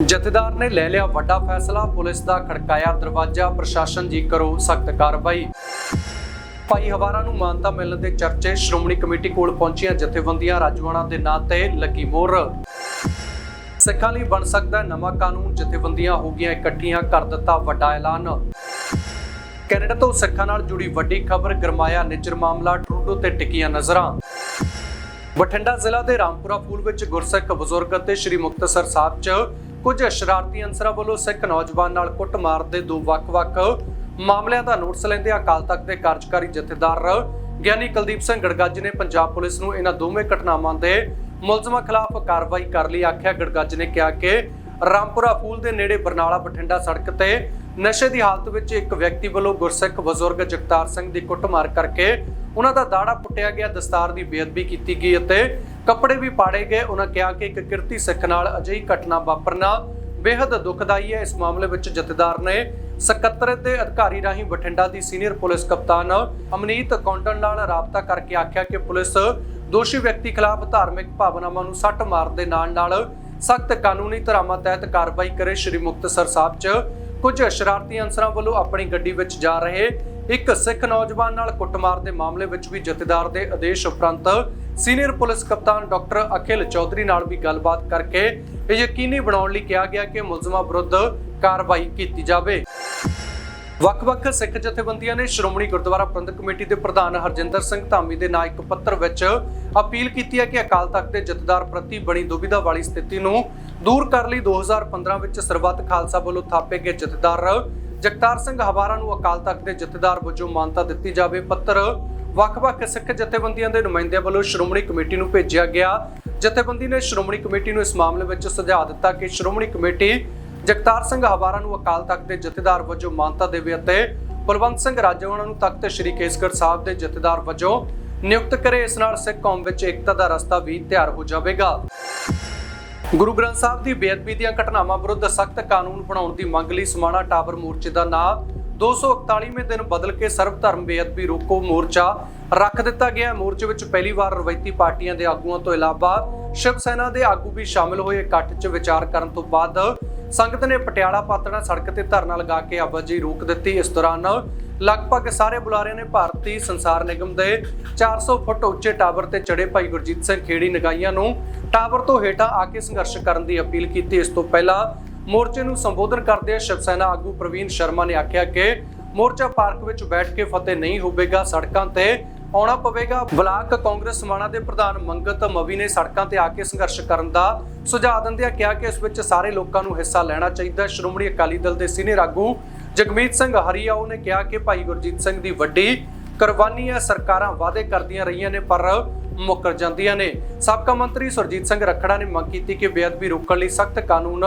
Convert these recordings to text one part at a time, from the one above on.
ਜਥੇਦਾਰ ਨੇ ਲੈ ਲਿਆ ਵੱਡਾ ਫੈਸਲਾ, ਪੁਲਿਸ ਦਾ ਖੜਕਾਇਆ ਦਰਵਾਜ਼ਾ, ਪ੍ਰਸ਼ਾਸਨ ਜੀ ਕਰੋ ਸਖਤ ਕਾਰਵਾਈ। ਭਾਈ ਹਵਾਰਾ ਨੂੰ ਮਾਨਤਾ ਮਿਲਣ ਦੇ ਚਰਚੇ, ਸ਼੍ਰੋਮਣੀ ਕਮੇਟੀ ਕੋਲ ਪਹੁੰਚੀਆਂ ਜਥੇਬੰਦੀਆਂ ਰਾਜਵਾਨਾ ਦੇ ਨਾਂ ਤੇ ਲੱਗੀ ਮੋਹਰ। ਸਿੱਖਾਂ ਲਈ ਬਣ ਸਕਦਾ ਨਵਾਂ ਕਾਨੂੰਨ, ਜਥੇਬੰਦੀਆਂ ਹੋ ਗਈਆਂ ਇਕੱਠੀਆਂ, ਕਰ ਦਿੱਤਾ ਵੱਡਾ ਐਲਾਨ। ਕੈਨੇਡਾ ਤੋਂ ਸਿੱਖਾਂ ਨਾਲ ਜੁੜੀ ਵੱਡੀ ਖਬਰ, ਗਰਮਾਇਆ ਨਿੱਜਰ ਮਾਮਲਾ ਟਰੂਡੋ ਤੇ ਟਿਕੀਆਂ ਨਜ਼ਰਾਂ। ਬਠਿੰਡਾ ਜ਼ਿਲ੍ਹਾ ਦੇ ਰਾਮਪੁਰਾ ਫੂਲ ਵਿੱਚ ਗੁਰਸਿੱਖ ਬਜ਼ੁਰਗ ਅਤੇ ਸ੍ਰੀ ਮੁਕਤਸਰ ਸਾਹਿਬ 'ਚ ਕੁਝ ਸ਼ਰਾਰਤੀ ਅਨਸਰਾਂ ਵੱਲੋਂ ਸਿੱਖ ਨੌਜਵਾਨ ਨਾਲ ਕੁੱਟਮਾਰ ਦੇ ਦੋ ਵੱਖ-ਵੱਖ ਮਾਮਲਿਆਂ ਦਾ ਨੋਟਿਸ ਲੈਂਦੇ ਅਕਾਲ ਤਖਤ ਦੇ ਕਾਰਜਕਾਰੀ ਜਥੇਦਾਰ ਗਿਆਨੀ ਕੁਲਦੀਪ ਸਿੰਘ ਗੜਗੱਜ ਨੇ ਪੰਜਾਬ ਪੁਲਿਸ ਨੂੰ ਇਹਨਾਂ ਦੋਵੇਂ ਘਟਨਾਵਾਂ ਦੇ ਮੁਲਜ਼ਮਾਂ ਖਿਲਾਫ ਕਾਰਵਾਈ ਕਰ ਲਈ ਆਖਿਆ। ਗੜਗੱਜ ਨੇ ਕਿਹਾ ਕਿ ਰਾਮਪੁਰਾ ਫੂਲ ਦੇ ਨੇੜੇ ਬਰਨਾਲਾ ਬਠਿੰਡਾ ਸੜਕ ਤੇ ਨਸ਼ੇ ਦੀ ਹਾਲਤ ਵਿੱਚ ਇੱਕ ਵਿਅਕਤੀ ਵੱਲੋਂ ਗੁਰਸਿੱਖ ਬਜ਼ੁਰਗ ਜਗਤਾਰ ਸਿੰਘ ਦੀ ਕੁੱਟਮਾਰ ਕਰਕੇ ਉਹਨਾਂ ਦਾ ਦਾੜਾ ਪੁੱਟਿਆ ਗਿਆ। ਦਸਤਾਰ ਦੀ ਬੇਅਦਬੀ ਕੀਤੀ ਗਈ ਅਤੇ ਕੱਪੜੇ ਵੀ ਪਾੜੇ ਗਏ। ਉਹਨਾਂ ਕਿਹਾ ਕਿ ਇੱਕ ਕਿਰਤੀ ਸਿੱਖ ਨਾਲ ਅਜਿਹੀ ਘਟਨਾ ਵਾਪਰਨਾ ਬੇहद ਦੁਖਦਾਈ ਹੈ। ਇਸ ਮਾਮਲੇ ਵਿੱਚ ਜਥੇਦਾਰ ਨੇ ਸਕੱਤਰੇਤ ਦੇ ਅਧਿਕਾਰੀ ਰਾਹੀਂ ਬਠਿੰਡਾ ਦੀ ਸੀਨੀਅਰ ਪੁਲਿਸ ਕਪਤਾਨ ਅਮਨੀਤ ਕੌਂਡਨ ਨਾਲ ਰਾਬਤਾ ਕਰਕੇ ਆਖਿਆ ਕਿ ਪੁਲਿਸ ਦੋਸ਼ੀ ਵਿਅਕਤੀ ਖਿਲਾਫ ਧਾਰਮਿਕ ਭਾਵਨਾਵਾਂ ਨੂੰ ਸੱਟ ਮਾਰਨ ਦੇ ਨਾਲ ਨਾਲ ਸਖਤ ਕਾਨੂੰਨੀ ਧਾਰਾਵਾਂ ਤਹਿਤ ਕਾਰਵਾਈ ਕਰੇ। ਸ਼੍ਰੀ ਮੁਕਤਸਰ ਸਾਹਿਬ 'ਚ ਕੁਝ ਸ਼ਰਾਰਤੀ ਅਨਸਰਾਂ ਵੱਲੋਂ ਆਪਣੀ ਗੱਡੀ ਵਿੱਚ ਜਾ ਰਹੇ ਇੱਕ ਸਿੱਖ ਨੌਜਵਾਨ ਨਾਲ ਕੁੱਟਮਾਰ ਦੇ ਮਾਮਲੇ ਵਿੱਚ ਵੀ ਜਥੇਦਾਰ ਦੇ ਆਦੇਸ਼ ਉਪਰੰਤ ਸੀਨੀਅਰ ਪੁਲਿਸ ਕਪਤਾਨ ਡਾਕਟਰ ਅਖਿਲ ਚੌਧਰੀ ਨਾਲ ਵੀ ਗੱਲਬਾਤ ਕਰਕੇ ਇਹ ਯਕੀਨੀ ਬਣਾਉਣ ਲਈ ਕਿਹਾ ਗਿਆ ਕਿ ਮੁਲਜ਼ਮਾਂ ਵਿਰੁੱਧ ਕਾਰਵਾਈ ਕੀਤੀ ਜਾਵੇ। ਵੱਖ-ਵੱਖ ਸਿੱਖ ਜਥੇਬੰਦੀਆਂ ਨੇ ਸ਼੍ਰੋਮਣੀ ਗੁਰਦੁਆਰਾ ਪ੍ਰਬੰਧਕ ਕਮੇਟੀ ਦੇ ਪ੍ਰਧਾਨ ਹਰਜਿੰਦਰ ਸਿੰਘ ਧਾਮੀ ਦੇ ਨਾਂ ਇੱਕ ਪੱਤਰ ਵਿੱਚ ਅਪੀਲ ਕੀਤੀ ਹੈ ਕਿ ਅਕਾਲ ਤਖਤ ਦੇ ਜਥੇਦਾਰ ਪ੍ਰਤੀ ਬਣੀ ਦੁਬਿਧਾ ਵਾਲੀ ਸਥਿਤੀ ਨੂੰ ਦੂਰ ਕਰਨ ਲਈ। 2015 ਵਿੱਚ ਸਰਬੱਤ ਖਾਲਸਾ ਵੱਲੋਂ ਥਾਪੇ ਗਏ ਜਥੇਦਾਰ ਜਗਤਾਰ ਸਿੰਘ ਹਵਾਰਾ ਨੂੰ ਅਕਾਲ ਤਖਤ ਦੇ ਜਥੇਦਾਰ ਵਜੋਂ ਮਾਨਤਾ ਦਿੱਤੀ ਜਾਵੇ। ਪੱਤਰ ਵੱਖ-ਵੱਖ ਸਿੱਖ ਜਥੇਬੰਦੀਆਂ ਦੇ ਨੁਮਾਇੰਦਿਆਂ ਵੱਲੋਂ ਸ਼੍ਰੋਮਣੀ ਕਮੇਟੀ ਨੂੰ ਭੇਜਿਆ ਗਿਆ। ਜਥੇਬੰਦੀ ਨੇ ਸ਼੍ਰੋਮਣੀ ਕਮੇਟੀ ਨੂੰ ਇਸ ਮਾਮਲੇ ਵਿੱਚ ਸੁਝਾਅ ਦਿੱਤਾ ਕਿ ਸ਼੍ਰੋਮਣੀ ਕਮੇਟੀ ਜਗਤਾਰ ਸਿੰਘ ਹਵਾਰਾ ਨੂੰ ਅਕਾਲ ਤਖਤ ਦੇ ਜਥੇਦਾਰ ਵਜੋਂ ਮਾਨਤਾ ਦੇਵੇ ਅਤੇ ਬਲਵੰਤ ਸਿੰਘ ਰਾਜਵਾਨਾ ਨੂੰ ਤਖਤ ਸ੍ਰੀ ਕੇਸਗੜ੍ਹ ਸਾਹਿਬ ਦੇ ਜਥੇਦਾਰ ਵਜੋਂ ਨਿਯੁਕਤ ਕਰੇ। ਇਸ ਨਾਲ ਸਿੱਖ ਕੌਮ ਵਿੱਚ ਏਕਤਾ ਦਾ ਰਸਤਾ ਵੀ ਤਿਆਰ ਹੋ ਜਾਵੇਗਾ। ਗੁਰੂ ਗ੍ਰੰਥ ਸਾਹਿਬ ਦੀ ਬੇਅਦਬੀ ਦੀਆਂ ਘਟਨਾਵਾਂ ਵਿਰੁੱਧ ਸਖਤ ਕਾਨੂੰਨ ਬਣਾਉਣ ਦੀ ਮੰਗ ਲਈ ਸਮਾਣਾ ਟਾਵਰ ਮੋਰਚੇ ਦਾ ਨਾਂ 241ਵੇਂ ਦਿਨ ਬਦਲ ਕੇ ਸਰਬ ਧਰਮ ਬੇਅਦਬੀ ਰੋਕੋ ਮੋਰਚਾ ਰੱਖ ਦਿੱਤਾ ਗਿਆ ਮੋਰਚੇ ਵਿੱਚ ਪਹਿਲੀ ਵਾਰ ਰਵਾਇਤੀ ਪਾਰਟੀਆਂ ਦੇ ਆਗੂਆਂ ਤੋਂ ਇਲਾਵਾ ਸ਼ਿਵ ਸੈਨਾ ਦੇ ਆਗੂ ਵੀ ਸ਼ਾਮਲ ਹੋਏ। ਇਕੱਠ 'ਚ ਵਿਚਾਰ ਕਰਨ ਤੋਂ ਬਾਅਦ ਸੰਗਤ ਨੇ ਪਟਿਆਲਾ ਪਾਤੜਾ ਸੜਕ ਤੇ ਧਰਨਾ ਲਗਾ ਕੇ ਆਵਾਜਾਈ ਰੋਕ ਦਿੱਤੀ। ਇਸ ਦੌਰਾਨ ਲਗਭਗ ਸਾਰੇ ਬੁਲਾਰਿਆਂ ਨੇ ਭਾਰਤੀ ਸੰਸਾਰ ਨਿਗਮ ਦੇ 400 ਫੁੱਟ ਉੱਚੇ ਟਾਵਰ ਤੇ ਚੜੇ ਭਾਈ ਗੁਰਜੀਤ ਸਿੰਘ ਖੇੜੀ ਨਗਾਈਆਂ ਨੂੰ ਟਾਵਰ ਤੋਂ ਹੇਠਾਂ ਆ ਕੇ ਸੰਘਰਸ਼ ਕਰਨ ਦੀ ਅਪੀਲ ਕੀਤੀ। ਇਸ ਤੋਂ ਪਹਿਲਾਂ ਮੋਰਚੇ ਨੂੰ ਸੰਬੋਧਨ ਕਰਦਿਆਂ ਸ਼ਿਵ ਸੈਨਾ ਆਗੂ ਪ੍ਰਵੀਨ ਸ਼ਰਮਾ ਨੇ ਆਖਿਆ ਕਿ ਮੋਰਚਾ ਪਾਰਕ ਵਿੱਚ ਬੈਠ ਕੇ ਫਤਿਹ ਨਹੀਂ ਹੋਵੇਗਾ। ਸੜਕਾਂ ਤੇ ਆਉਣਾ ਪਵੇਗਾ। ਬਲਾਕ ਕਾਂਗਰਸ ਸਮਾਣਾ ਦੇ ਪ੍ਰਧਾਨ ਮੰਗਤ ਮਵੀ ਨੇ ਸੜਕਾਂ ਤੇ ਆ ਕੇ ਸੰਘਰਸ਼ ਕਰਨ ਦਾ ਸੁਝਾਅ ਦਿੰਦਿਆਂ ਕਿਹਾ ਕਿ ਇਸ ਵਿੱਚ ਸਾਰੇ ਲੋਕਾਂ ਨੂੰ ਹਿੱਸਾ ਲੈਣਾ ਚਾਹੀਦਾ ਸ਼੍ਰੋਮਣੀ ਅਕਾਲੀ ਦਲ ਦੇ ਸੀਨੀਅਰ ਆਗੂ ਜਗਮੀਤ ਸਿੰਘ ਹਰੀਆਓ ਨੇ ਕਿਹਾ ਕਿ ਭਾਈ ਗੁਰਜੀਤ ਸਿੰਘ ਦੀ ਵੱਡੀ ਕੁਰਬਾਨੀ ਹੈ ਸਰਕਾਰਾਂ ਵਾਅਦੇ ਕਰਦੀਆਂ ਰਹੀਆਂ ਨੇ, ਪਰ ਮੁੱਕਰ ਜਾਂਦੀਆਂ ਨੇ। ਸਾਬਕਾ ਮੰਤਰੀ ਸੁਰਜੀਤ ਸਿੰਘ ਰੱਖੜਾ ਨੇ ਮੰਗ ਕੀਤੀ ਕਿ ਬੇਅਦਬੀ ਰੋਕਣ ਲਈ ਸਖਤ ਕਾਨੂੰਨ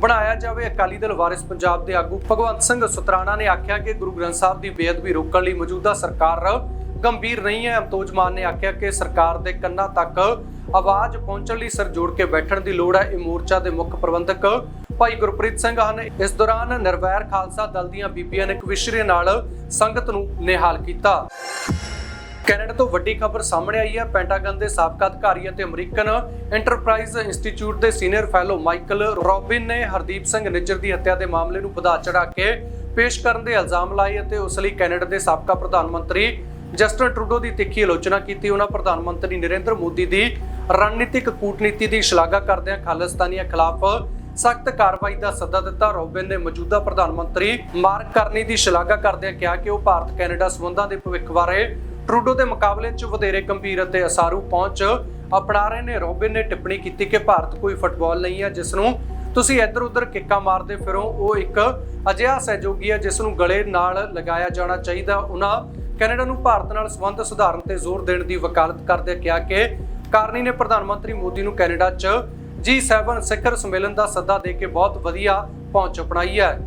ਬਣਾਇਆ ਜਾਵੇ। ਅਕਾਲੀ ਦਲ ਵਾਰਿਸ ਪੰਜਾਬ ਦੇ ਆਗੂ ਭਗਵੰਤ ਸਿੰਘ ਸੁਤਰਾਣਾ ਨੇ ਆਖਿਆ ਕਿ ਗੁਰੂ ਗ੍ਰੰਥ ਸਾਹਿਬ ਦੀ ਬੇਅਦਬੀ ਰੋਕਣ ਲਈ ਮੌਜੂਦਾ ਸਰਕਾਰ ਗੰਭੀਰ ਨਹੀਂ ਹੈ। ਅਮਤੋਜ ਮਾਨ ਨੇ ਆਖਿਆ ਕਿ ਸਰਕਾਰ ਦੇ ਕੰਨਾਂ ਤੱਕ ਆਵਾਜ਼ ਪਹੁੰਚਣ ਲਈ ਸਿਰ ਜੋੜ ਕੇ ਬੈਠਣ ਦੀ ਲੋੜ ਹੈ। ਇਹ ਮੋਰਚਾ ਦੇ ਮੁੱਖ ਪ੍ਰਬੰਧਕ ਭਾਈ ਗੁਰਪ੍ਰੀਤ ਸਿੰਘ ਹਨ। ਇਸ ਦੌਰਾਨ ਨਿਰਵੈਰ ਖਾਲਸਾ ਦਲ ਦੀਆਂ ਬੀਬੀਆਂ ਨੇ ਕਵਿਸ਼ਰੀ ਨਾਲ ਸੰਗਤ ਨੂੰ ਨਿਹਾਲ ਕੀਤਾ। ਕੈਨੇਡਾ ਤੋਂ ਵੱਡੀ ਖਬਰ ਸਾਹਮਣੇ ਆਈ ਹੈ। ਪੈਂਟਾਗਨ ਦੇ ਸਾਬਕਾ ਅਧਿਕਾਰੀ ਅਤੇ ਅਮਰੀਕਨ ਐਂਟਰਪ੍ਰਾਈਜ਼ ਇੰਸਟੀਚਿਊਟ ਦੇ ਸੀਨੀਅਰ ਫੈਲੋ ਮਾਈਕਲ ਰੋਬਿਨ ਨੇ ਹਰਦੀਪ ਸਿੰਘ ਨਿੱਜਰ ਦੀ ਹੱਤਿਆ ਦੇ ਮਾਮਲੇ ਨੂੰ ਵਧਾ ਚੜਾ ਕੇ ਪੇਸ਼ ਕਰਨ ਦੇ ਇਲਜ਼ਾਮ ਲਾਏ ਅਤੇ ਉਸ ਲਈ ਕੈਨੇਡਾ ਦੇ ਸਾਬਕਾ ਪ੍ਰਧਾਨ ਮੰਤਰੀ ਜਸਟਨ ਟਰੂਡੋ ਦੀ ਤਿੱਖੀ ਆਲੋਚਨਾ ਕੀਤੀ, ਉਹਨਾਂ ਪ੍ਰਧਾਨ ਮੰਤਰੀ ਨਰਿੰਦਰ ਮੋਦੀ ਦੀ ਰਣਨੀਤਿਕ ਕੂਟਨੀਤੀ ਦੀ ਸ਼ਲਾਘਾ ਕਰਦਿਆਂ ਖਾਲਿਸਤਾਨੀਆਂ ਖਿਲਾਫ ਸਖਤ ਕਾਰਵਾਈ ਦਾ ਸੱਦਾ ਦਿੱਤਾ। ਰੋਬਿਨ ਨੇ ਮੌਜੂਦਾ ਪ੍ਰਧਾਨ ਮੰਤਰੀ ਮਾਰਕ ਕਰਨੀ ਦੀ ਸ਼ਲਾਘਾ ਕਰਦਿਆਂ ਕਿਹਾ ਕਿ ਉਹ ਭਾਰਤ ਕੈਨੇਡਾ ਸਬੰਧਾਂ ਦੇ ਭਵਿੱਖ ਬਾਰੇ ਟਰੂਡੋ ਦੇ ਮੁਕਾਬਲੇ 'ਚ ਵਧੇਰੇ ਗੰਭੀਰ ਅਤੇ ਅਸਾਰੂ ਪਹੁੰਚ ਅਪਣਾ ਰਹੇ ਨੇ। ਰੋਬਿਨ ਨੇ ਟਿੱਪਣੀ ਕੀਤੀ ਕਿ ਭਾਰਤ ਕੋਈ ਫੁੱਟਬਾਲ ਨਹੀਂ ਹੈ, ਜਿਸ ਨੂੰ ਤੁਸੀਂ ਇੱਧਰ ਉੱਧਰ ਕਿੱਕਾਂ ਮਾਰਦੇ ਫਿਰੋ, ਉਹ ਇੱਕ ਅਜਿਹਾ ਸਹਿਯੋਗੀ ਹੈ, ਜਿਸ ਨੂੰ ਗਲੇ ਨਾਲ ਲਗਾਇਆ ਜਾਣਾ ਚਾਹੀਦਾ। ਉਹਨਾਂ ਕੈਨੇਡਾ ਨੂੰ ਭਾਰਤ ਨਾਲ ਸੰਬੰਧ ਸੁਧਾਰਨ ਤੇ ਜ਼ੋਰ ਦੇਣ ਦੀ ਵਕਾਲਤ ਕਰਦੇ ਕਿਹਾ ਕਿ ਕਾਰਨੀ ਨੇ ਪ੍ਰਧਾਨ ਮੰਤਰੀ ਮੋਦੀ ਨੂੰ ਕੈਨੇਡਾ 'ਚ G7 ਸਿਖਰ ਸੰਮੇਲਨ ਦਾ ਸੱਦਾ ਦੇ ਕੇ ਬਹੁਤ ਵਧੀਆ ਪਹੁੰਚ ਅਪਣਾਈ ਹੈ।